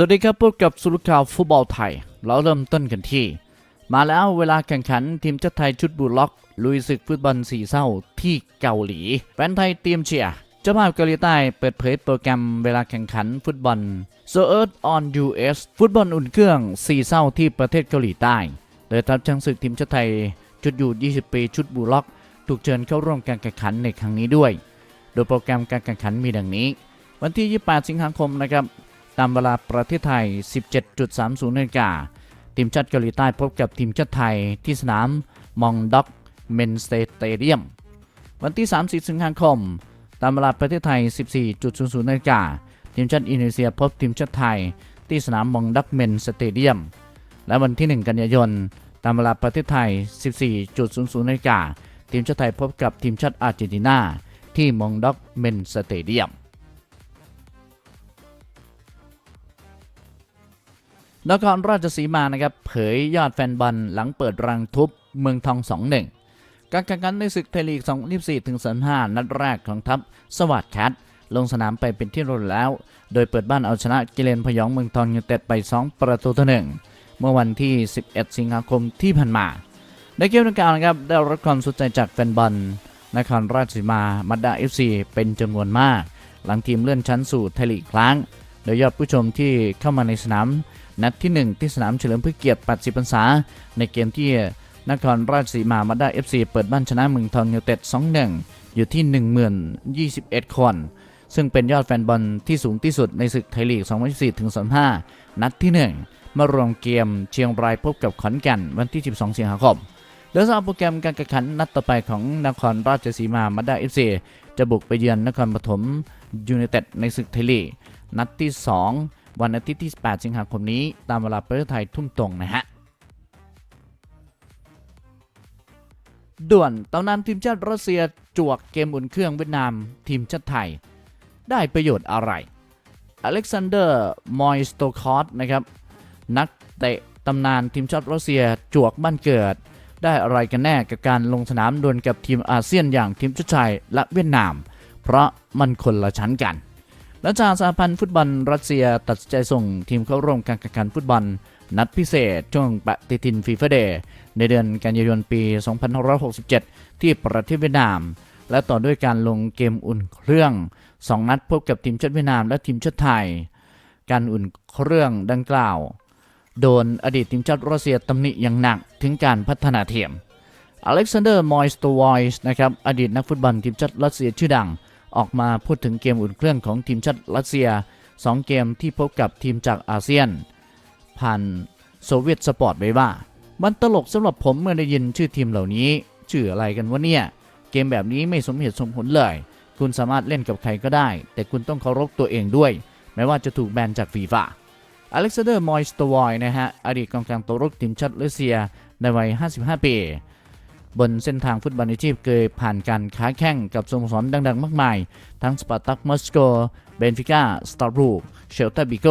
สวัสดีครับพบกับสุรุข่าวฟุตบอลไทย เราเริ่มต้นกันที่ มาแล้วเวลาแข่งขันทีมชาติไทยชุดบูลล็อก ลุยศึกฟุตบอลสีเศร้าที่เกาหลี แฟนไทยเตรียมเชียร์เจ้าภาพเกาหลีใต้เปิดเผยโปรแกรมเวลาแข่งขันฟุตบอล s o u r on US ฟุตบอลอุ่นเครื่องสีเศร้าที่ประเทศเกาหลีใต้โดยทัพช้างศึกทีมชาติไทยชุดอยู่ 20 ปีชุดบูลล็อก ถูกเชิญเข้าร่วมการแข่งขันในครั้งนี้ด้วย โดยโปรแกรมการแข่งขันมีดังนี้ วันที่ 28 สิงหาคมนะครับ ตามเวลาประเทศไทย 17.30นาฬิกาทีมชาติเกาหลีใต้พบกับทีมชาติไทยที่สนามมองด็อกเมนสเตเดียม วันที่ 30 สิงหาคม ตามเวลาประเทศไทย 14.00นาฬิกาทีมชาติอินโดนีเซียพบทีมชาติไทยที่สนามมองด็อกเมนสเตเดียม และวันที่ 1 กันยายน ตามเวลาประเทศไทย 14.00นาฬิกาทีมชาติไทยพบกับทีมชาติอาร์เจนตินาที่มองด็อกเมนสเตเดียม นครราชสีมานะครับเผยยอดแฟนบอลหลังเปิดรังทุบเมืองทอง 2-1 การแข่งขันในศึกไทยลีก2 2 4ถึง35นัดแรกของทัพสวัสดิ์แคทลงสนามไปเป็นที่รียบร้แล้ว โดยเปิดบ้านเอาชนะกิเลนพยองเมืองทองยูเต็ดไป 2 ประตูต่อหนึ่งเมื่อวันที่ 11 สิงหาคมที่ผ่านมา ในเกมดังกล่าวนะครับได้รับความสนใจจากแฟนบอลนครราชสีมามัดดาเอฟซีเป็นจำนวนมาก หลังทีมเลื่อนชั้นสู่ไทยลีกครั้ง โดยยอดผู้ชมที่เข้ามาในสนาม นัดที่ 1 ที่สนามเฉลิมพระเกียรติ 80 พรรษา ในเกมที่นครราชสีมามาได้เอฟซีเปิดบ้านชนะเมืองทองยูไนเต็ด2-1 อยู่ที่ 10,021 คน ซึ่งเป็นยอดแฟนบอลที่สูงที่สุดในศึกไทยลีก 2024ถึง25 นัดที่ 1 มารวมเกมเชียงรายพบกับขอนแก่นวันที่ 12 สิงหาคมโดยสำหรับโปรแกรมการแข่งขันนัดต่อไปของนครราชสีมามาได้เอฟซีจะบุกไปเยือนนครปฐมยูไนเต็ดในศึกไทยลีกนัดที่ 2 วันอาทิตย์ที่ 8 สิงหาคมนี้ ตามเวลาประเทศไทยทุ่มตรงนะฮะ ด่วนตำนานทีมชาติรัสเซียจวกเกมอุ่นเครื่องเวียดนามทีมชาติไทย ได้ประโยชน์อะไร อเล็กซานเดอร์ มอยสโตคอสนะครับ นักเตะตำนานทีมชาติรัสเซียจวกบ้านเกิด ได้อะไรกันแน่กับการลงสนามดวลกับทีมอาเซียนอย่างทีมชาติไทยและเวียดนาม เพราะมันคนละชั้นกัน หลังจากสหพันธ์ฟุตบอลรัสเซียตัดสใจส่งทีมเข้าร่วมการแข่งขันฟุตบอล นัดพิเศษช่วงปฏิทินฟีฟ่าเดย์ในเดือนกันยายนปี 2567 ที่ประเทศเวียดนาม และต่อด้วยการลงเกมอุ่นเครื่อง 2 นัดพบกับทีมชาติเวียดนามและทีมชาติไทย การอุ่นเครื่องดังกล่าว โดนอดีตทีมชาติรัสเซียตำหนิอย่างหนักถึงการพัฒนาเทียมอเล็กซานเดอร์ มอยสโตวอยส์นะครับอดีตนักฟุตบอลทีมชาติรัสเซียชื่อดัง ออกมาพูดถึงเกมอุ่นเครื่องของทีมชาติรัสเซีย 2 เกมที่พบกับทีมจากอาเซียน ผ่านโซเวียตสปอร์ตไว้ว่า มันตลกสำหรับผมเมื่อได้ยินชื่อทีมเหล่านี้ ชื่ออะไรกันวะเนี่ย เกมแบบนี้ไม่สมเหตุสมผลเลย คุณสามารถเล่นกับใครก็ได้ แต่คุณต้องเคารพตัวเองด้วย แม้ว่าจะถูกแบนจากฟีฟ่าอเล็กซานเดอร์ มอยสโตวอยนะฮะ อดีตกองกลางตัวรุกทีมชาติรัสเซียในวัย 55 ปี บนเส้นทางฟุตบอลอาชีพเคยผ่านการค้าแข่งกับสโมสรดังๆ มากมาย ทั้งสปาร์ตักมอสโก เบนฟิก้า สตาร์บูกเชลตาบิโก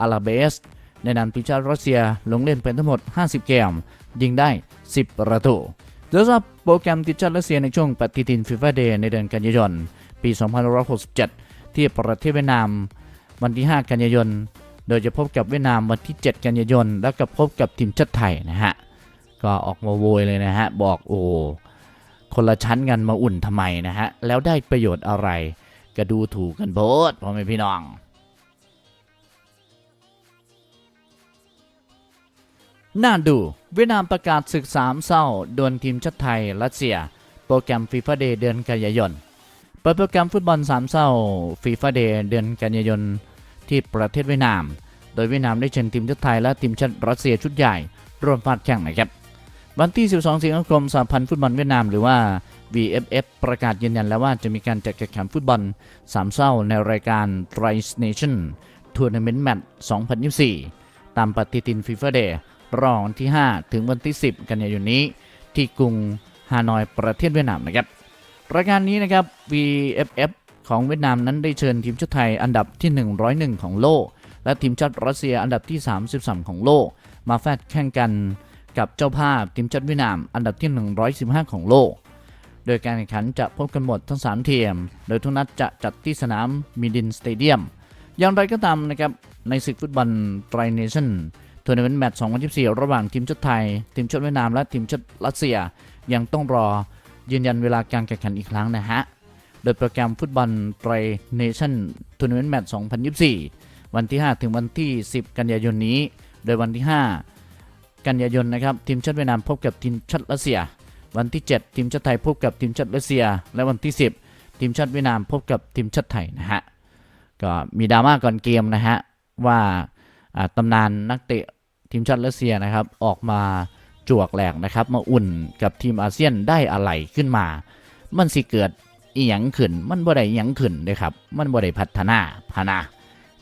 อาราเบส ในนามทีมชาติรัสเซียลงเล่นเป็นทั้งหมด 50 เกม ยิงได้ 10 ประตูโดยสำหรับโปรแกรมทีมชาติรัสเซียในช่วงปฏิทินฟีฟ่าเดย์ในเดือนกันยายน ปี 2567 ที่ประเทศเวียดนามวันที่ 5 กันยายน โดยจะพบกับเวียดนามวันที่ 7 กันยายน แล้วก็พบกับทีมชาติไทยนะฮะ ก็ออกมาโวยเลยนะฮะ บอกโอ้คนละชั้นกันมาอุ่นทำไมนะฮะ แล้วได้ประโยชน์อะไรก็ดูถูกกันโพดพ่อแม่พี่น้องน่าดูเวียดนามประกาศศึกสามเศร้าดวลทีมชาติไทยรัสเซีย โปรแกรมฟีฟ่าเดย์เดือนกันยายนเปิดโปรแกรมฟุตบอลสามเศร้าฟีฟ่าเดย์เดือนกันยายนที่ประเทศเวียดนาม โดยเวียดนามได้เชิญทีมชาติไทยและทีมชาติรัสเซียชุดใหญ่ร่วมฟาดแข่งนะครับ วันที่ 12 สิงหาคมสหพันธ์ฟุตบอลเวียดนามหรือว่า VFF ประกาศยืนยันแล้วว่าจะมีการจัดแข่งขันฟุตบอลสามเศร้าในรายการ Tri Nation Tournament Match 2024 ตามปฏิทินฟีฟ่าเดย์รอวันที่ 5 ถึงวันที่ 10 กันยายนนี้ ที่กรุงฮานอยประเทศเวียดนามนะครับ รายการนี้นะครับ VFF ของเวียดนามนั้นได้เชิญทีมชาติไทยอันดับที่ 101 ของโลก และทีมชาติรัสเซียอันดับที่ 33 ของโลก มาแฟดแข่งกัน กับเจ้าภาพทีมชาติเวียดนามอันดับที่ 115 ของโลก โดยการแข่งขันจะพบกันหมดทั้ง 3 ทีม โดยทุกนัดจะจัดที่สนามมิดินสเตเดียม อย่างไรก็ตามนะครับในศึกฟุตบอลไตรเนชั่นทัวร์นาเมนต์แมตช์2024 ระหว่างทีมชาติไทย ทีมชาติเวียดนามและทีมชาติรัสเซีย ยังต้องรอยืนยันเวลาการแข่งขันอีกครั้งนะฮะ โดยโปรแกรมฟุตบอลไตรเนชั่นทัวร์นาเมนต์แมตช์2024 วันที่ 5 ถึงวันที่ 10 กันยายนนี้ โดยวันที่ 5 กันยายนนะครับทีมชาติเวียดนามพบกับทีมชาติรัสเซีย วันที่ 7 ทีมชาติไทยพบกับทีมชาติรัสเซีย และวันที่ 10 ทีมชาติเวียดนามพบกับทีมชาติไทยนะฮะก็มีดราม่าก่อนเกมนะฮะว่าตำนานนักเตะทีมชาติรัสเซียนะครับออกมาจวกแหลกนะครับมาอุ่นกับทีมอาเซียนได้อะไรขึ้นมา มันสิเกิดอีหยังขึ้น มันบ่ได้อีหยังขึ้นเลยครับ มันบ่ได้พัฒนาพานา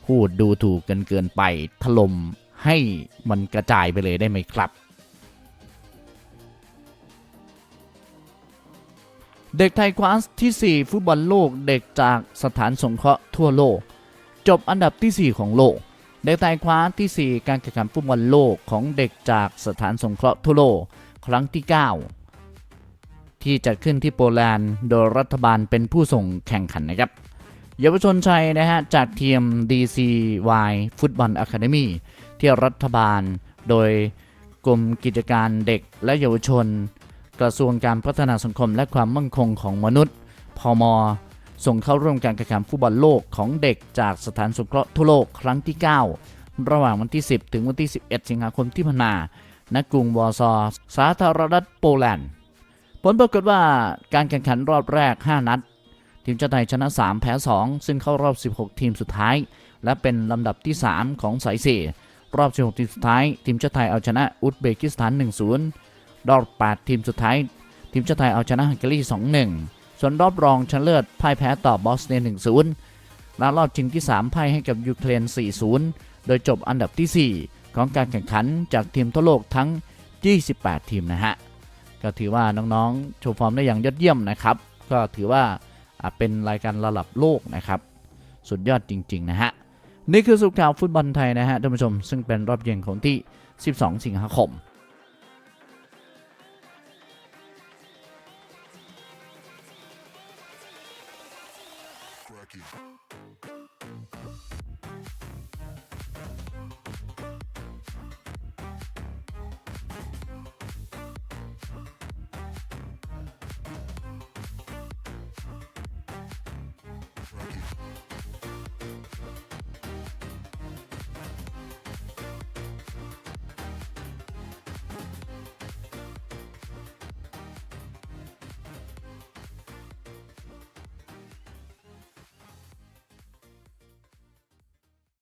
พูดดูถูกเกินเกินไปถล่ม ให้มันกระจายไปเลยได้ไหมครับ เด็กไทยคว้าที่ 4 ฟุตบอลโลกเด็กจากสถานสงเคราะห์ทั่วโลก จบอันดับทีสี่ 4 ของโลก เด็กไทยคว้าที่ 4 การแข่งขันฟุตบอลโลกของเด็กจากสถานสงเคราะห์ทั่วโลก ครั้งที่ 9 ที่จัดขึ้นที่โปแลนด์โดยรัฐบาลเป็นผู้ส่งแข่งขันนะครับเยาวชนชัยนะฮะจากทีม DCY ฟุต ที่รัฐบาล โดยกรมกิจการเด็กและเยาวชน กระทรวงการพัฒนาสังคมและความมั่นคงของมนุษย์ พม ส่งเข้าร่วมการแข่งขันฟุตบอลโลกของเด็กจากสถานสงเคราะห์ทั่วโลกครั้งที่ 9 ระหว่างวันที่ 10 ถึงวันที่ 11 สิงหาคมที่ผ่านมาณกรุงวอร์ซอสาธารณรัฐโปแลนด์ ผลปรากฏว่าการแข่งขันรอบแรก 5 นัด ทีมชาติไทยชนะ 3 แพ้ 2 ซึ่งเข้ารอบ 16 ทีมสุดท้าย และเป็นลำดับที่ 3 ของสาย4 รอบ 16 ทีมสุดท้าย ทีมชาติไทยเอาชนะอุซเบกิสถาน 1-0 รอบ 8 ทีมสุดท้าย ทีมชาติไทยเอาชนะฮังการี 2-1 ส่วนรอบรองชนะเลิศพ่ายแพ้ต่อบอสเนีย 1-0 และรอบชิงที่ 3 พ่ายให้กับยูเครน 4-0 โดยจบอันดับที่ 4 ของการแข่งขันจากทีมทั่วโลกทั้ง 28 ทีมนะฮะ ก็ถือว่าน้องๆ โชว์ฟอร์มได้อย่างยอดเยี่ยมนะครับ ก็ถือว่าเป็นรายการระดับโลกนะครับ สุดยอดจริง ๆ นะฮะ นี่คือสุขข่าวฟุตบอลไทยนะฮะท่านผู้ชม ซึ่งเป็นรอบเย็นของที่ 12 สิงหาคม